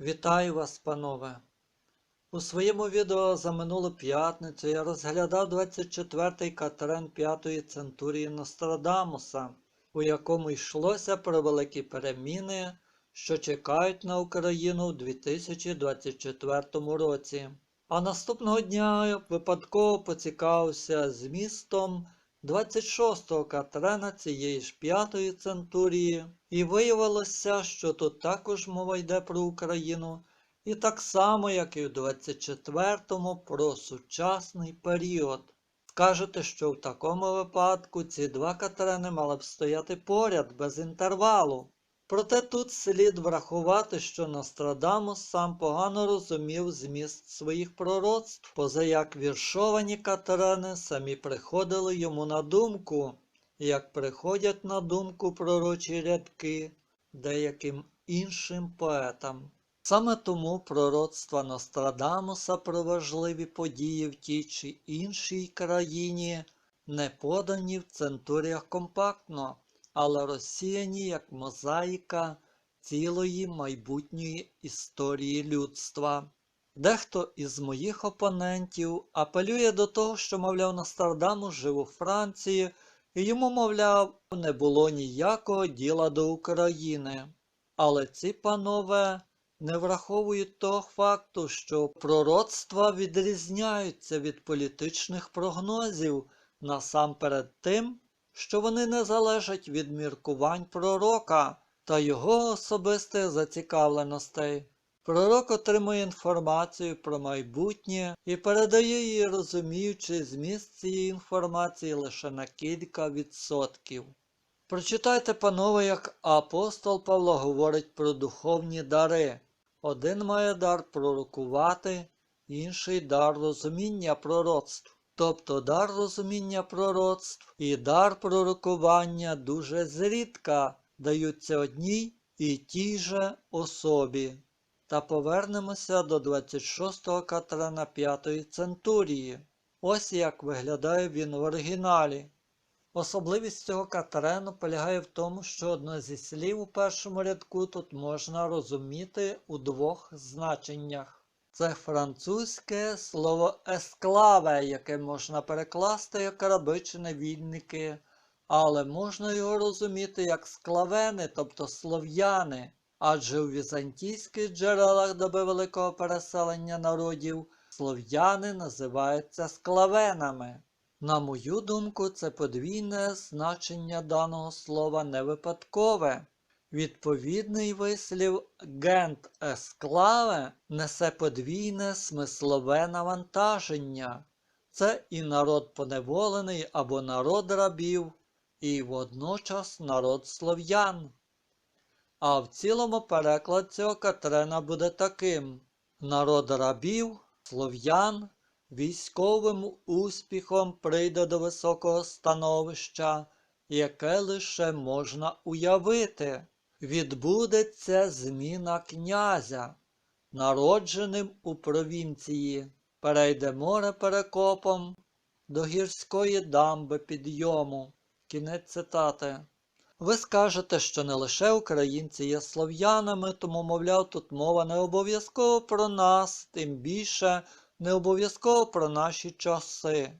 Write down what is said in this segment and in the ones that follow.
Вітаю вас, панове! У своєму відео за минулу п'ятницю я розглядав 24-й катрен 5-ї центурії Нострадамуса, у якому йшлося про великі переміни, що чекають на Україну у 2024 році. А наступного дня я випадково поцікавився змістом 26-го катрена цієї ж п'ятої центурії, і виявилося, що тут також мова йде про Україну, і так само, як і в 24-му про сучасний період. Скажете, що в такому випадку ці два катрени мали б стояти поряд без інтервалу. Проте тут слід врахувати, що Нострадамус сам погано розумів зміст своїх пророцтв, позаяк віршовані катрени самі приходили йому на думку, як приходять на думку пророчі рядки деяким іншим поетам. Саме тому пророцтва Нострадамуса про важливі події в тій чи іншій країні не подані в центуріях компактно але розсіяні як мозаїка цілої майбутньої історії людства. Дехто із моїх опонентів апелює до того, що, мовляв, Нострадамус жив у Франції, і йому, мовляв, не було ніякого діла до України. Але ці панове не враховують того факту, що пророцтва відрізняються від політичних прогнозів насамперед тим, що вони не залежать від міркувань пророка та його особистих зацікавленостей. Пророк отримує інформацію про майбутнє і передає її, розуміючи зміст цієї інформації лише на кілька відсотків. Прочитайте, панове, як апостол Павло говорить про духовні дари. Один має дар пророкувати, інший дар розуміння пророцтв. Тобто дар розуміння пророцтв і дар пророкування дуже зрідка даються одній і тій же особі. Та повернемося до 26-го катрана 5-ї центурії. Ось як виглядає він в оригіналі. Особливість цього катрену полягає в тому, що одне зі слів у першому рядку тут можна розуміти у двох значеннях. Це французьке слово есклаве, яке можна перекласти як раби чи невільники, але можна його розуміти як склавени, тобто слов'яни, адже у візантійських джерелах доби великого переселення народів слов'яни називаються склавенами. На мою думку, це подвійне значення даного слова не випадкове. Відповідний вислів гент есклаве несе подвійне смислове навантаження. Це і народ поневолений або народ рабів, і водночас народ слов'ян. А в цілому переклад цього Катрена буде таким: народ рабів, слов'ян, військовим успіхом прийде до високого становища, яке лише можна уявити відбудеться зміна князя, народженим у провінції, перейде море перекопом до гірської дамби підйому. Кінець цитати. Ви скажете, що не лише українці є слов'янами, тому, мовляв, тут мова не обов'язково про нас, тим більше не обов'язково про наші часи.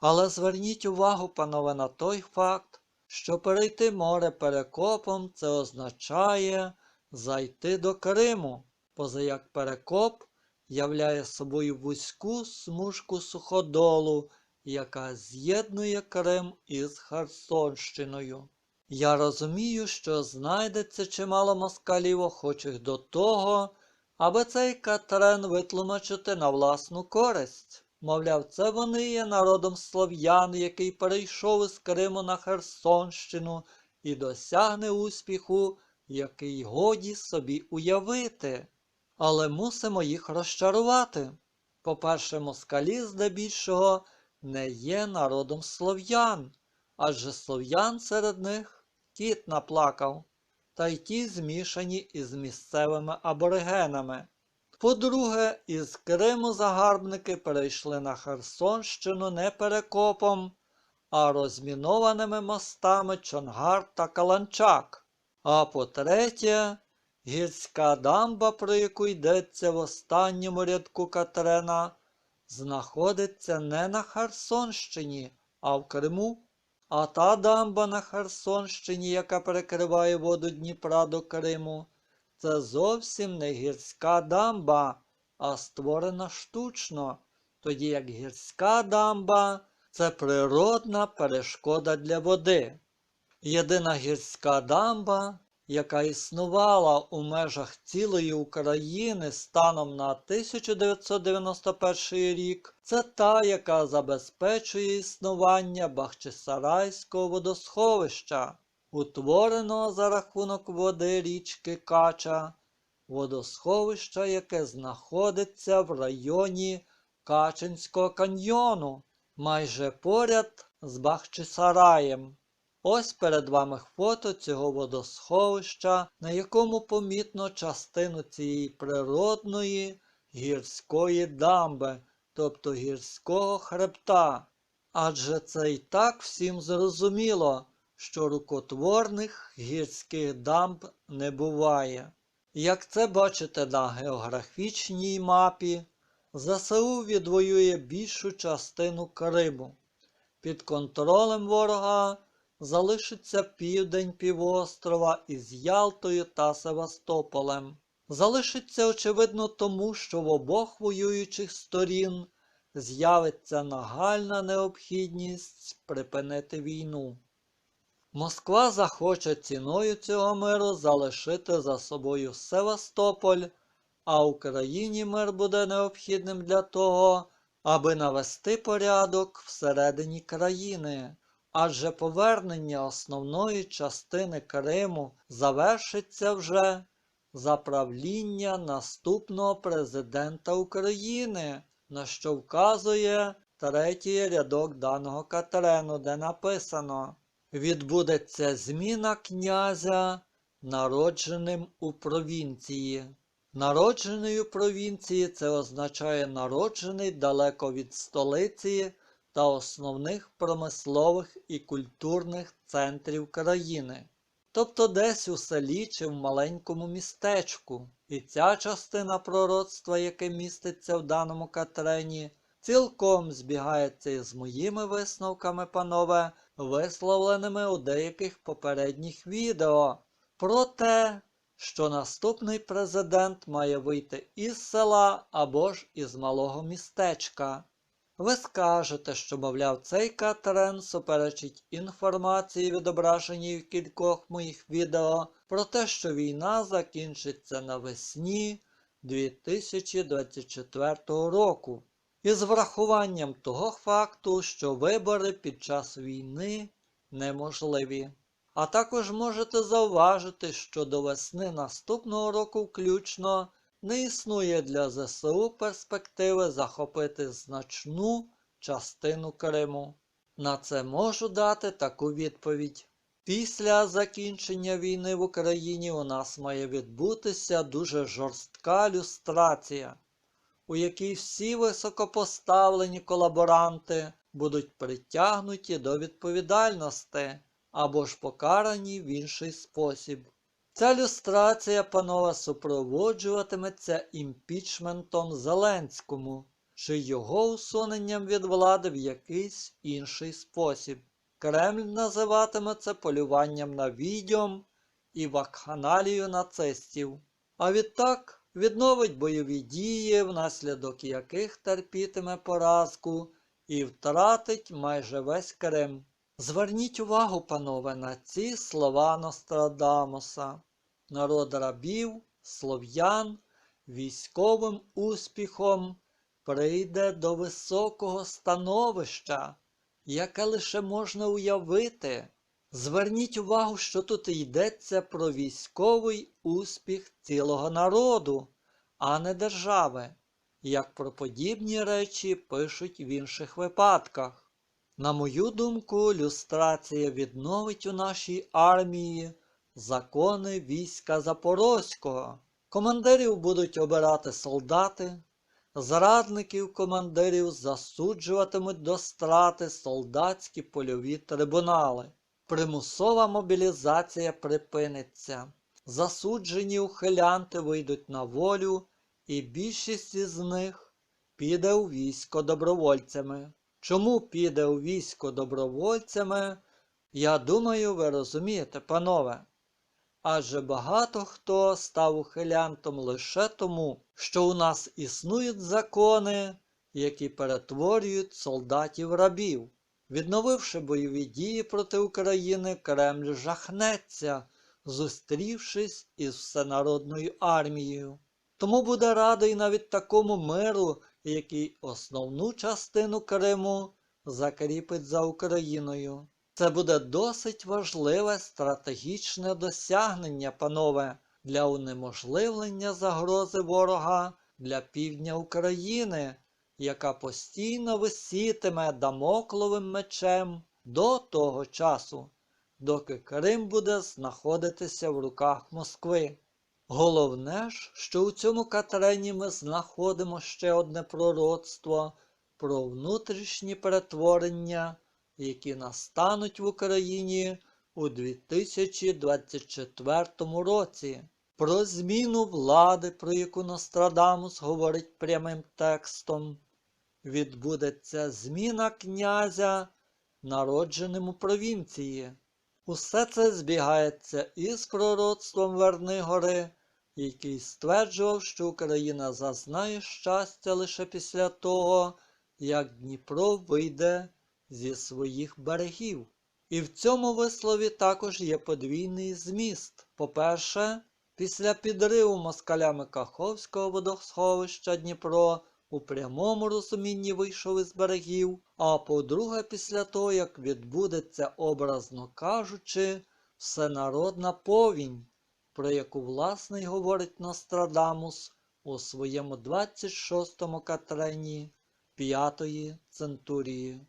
Але зверніть увагу, панове, на той факт, що перейти море перекопом це означає зайти до Криму, позаяк перекоп являє собою вузьку смужку суходолу, яка з'єднує Крим із Херсонщиною. Я розумію, що знайдеться чимало москалів охочих до того, аби цей Катрен витлумачити на власну користь. Мовляв, це вони є народом слов'ян, який перейшов із Криму на Херсонщину і досягне успіху, який годі собі уявити. Але мусимо їх розчарувати. По-перше, москалі здебільшого не є народом слов'ян, адже слов'ян серед них кіт наплакав, та й ті змішані із місцевими аборигенами. По-друге, із Криму загарбники перейшли на Херсонщину не перекопом, а розмінованими мостами Чонгар та Каланчак. А по-третє, Гірська дамба, про яку йдеться в останньому рядку Катерина, знаходиться не на Херсонщині, а в Криму. А та дамба на Херсонщині, яка перекриває воду Дніпра до Криму, це зовсім не гірська дамба, а створена штучно, тоді як гірська дамба це природна перешкода для води. Єдина гірська дамба, яка існувала у межах цілої України станом на 1991 рік, це та, яка забезпечує існування Бахчисарайського водосховища, утвореного за рахунок води річки Кача, водосховища, яке знаходиться в районі Качинського каньйону, майже поряд з Бахчисараєм. Ось перед вами фото цього водосховища, на якому помітно частину цієї природної гірської дамби, тобто гірського хребта. Адже це і так всім зрозуміло, що рукотворних гірських дамб не буває. Як це бачите на географічній мапі, ЗСУ відвоює більшу частину Криму. Під контролем ворога залишиться південь півострова із Ялтою та Севастополем. Залишиться, очевидно, тому, що в обох воюючих сторін з'явиться нагальна необхідність припинити війну. Москва захоче ціною цього миру залишити за собою Севастополь, а Україні мир буде необхідним для того, аби навести порядок всередині країни адже повернення основної частини Криму завершиться вже за правління наступного президента України, на що вказує третій рядок даного Катерену, де написано Відбудеться зміна князя, народженим у провінції. Народжений у провінції це означає народжений далеко від столиці та основних промислових і культурних центрів країни, тобто десь у селі чи в маленькому містечку. І ця частина пророцтва, яке міститься в даному Катрені, цілком збігається із моїми висновками, панове, висловленими у деяких попередніх відео, про те, що наступний президент має вийти із села або ж із малого містечка. Ви скажете, що, мовляв, цей Катерен суперечить інформації, відображеній в кількох моїх відео, про те, що війна закінчиться навесні 2024 року, із врахуванням того факту, що вибори під час війни неможливі. А також можете зауважити, що до весни наступного року включно не існує для ЗСУ перспективи захопити значну частину Криму. На це можу дати таку відповідь. Після закінчення війни в Україні у нас має відбутися дуже жорстка люстрація, у якій всі високопоставлені колаборанти будуть притягнуті до відповідальності або ж покарані в інший спосіб. Ця люстрація, панове, супроводжуватиметься імпічментом Зеленському чи його усуненням від влади в якийсь інший спосіб. Кремль називатиме це полюванням на відьом і вакханалію нацистів. А відтак відновить бойові дії, внаслідок яких терпітиме поразку і втратить майже весь Крим. Зверніть увагу, панове, на ці слова Нострадамуса. Народ рабів, слов'ян, військовим успіхом прийде до високого становища, яке лише можна уявити. Зверніть увагу, що тут йдеться про військовий успіх цілого народу, а не держави, як про подібні речі пишуть в інших випадках. На мою думку, люстрація відновить у нашій армії закони війська Запорозького. Командирів будуть обирати солдати, зрадників командирів засуджуватимуть до страти солдатські польові трибунали. Примусова мобілізація припиниться. засуджені ухилянти вийдуть на волю, і більшість із них піде у військо добровольцями. Чому піде у військо добровольцями? Я думаю, ви розумієте, панове. Адже багато хто став ухилянтом лише тому, що у нас існують закони, які перетворюють солдатів рабів. Відновивши бойові дії проти України, Кремль жахнеться, зустрівшись із всенародною армією. Тому буде радий навіть такому миру, який основну частину Криму закріпить за Україною. Це буде досить важливе стратегічне досягнення, панове, для унеможливлення загрози ворога для півдня України, яка постійно висітиме дамокловим мечем до того часу, доки Крим буде знаходитися в руках Москви. Головне ж, що у цьому Катерині ми знаходимо ще одне пророцтво про внутрішні перетворення, які настануть в Україні у 2024 році. Про зміну влади, про яку Нострадамус говорить прямим текстом. Відбудеться зміна князя, народженим у провінції. Усе це збігається із пророцтвом Вернигори, який стверджував, що Україна зазнає щастя лише після того, як Дніпро вийде зі своїх берегів. І в цьому вислові також є подвійний зміст. По-перше, після підриву москалями Каховського водосховища Дніпро у прямому розумінні вийшов із берегів, а по-друге, після того, як відбудеться, образно кажучи, всенародна повінь, про яку власне й говорить Нострадамус у своєму 26-му катрені 5-ї центурії.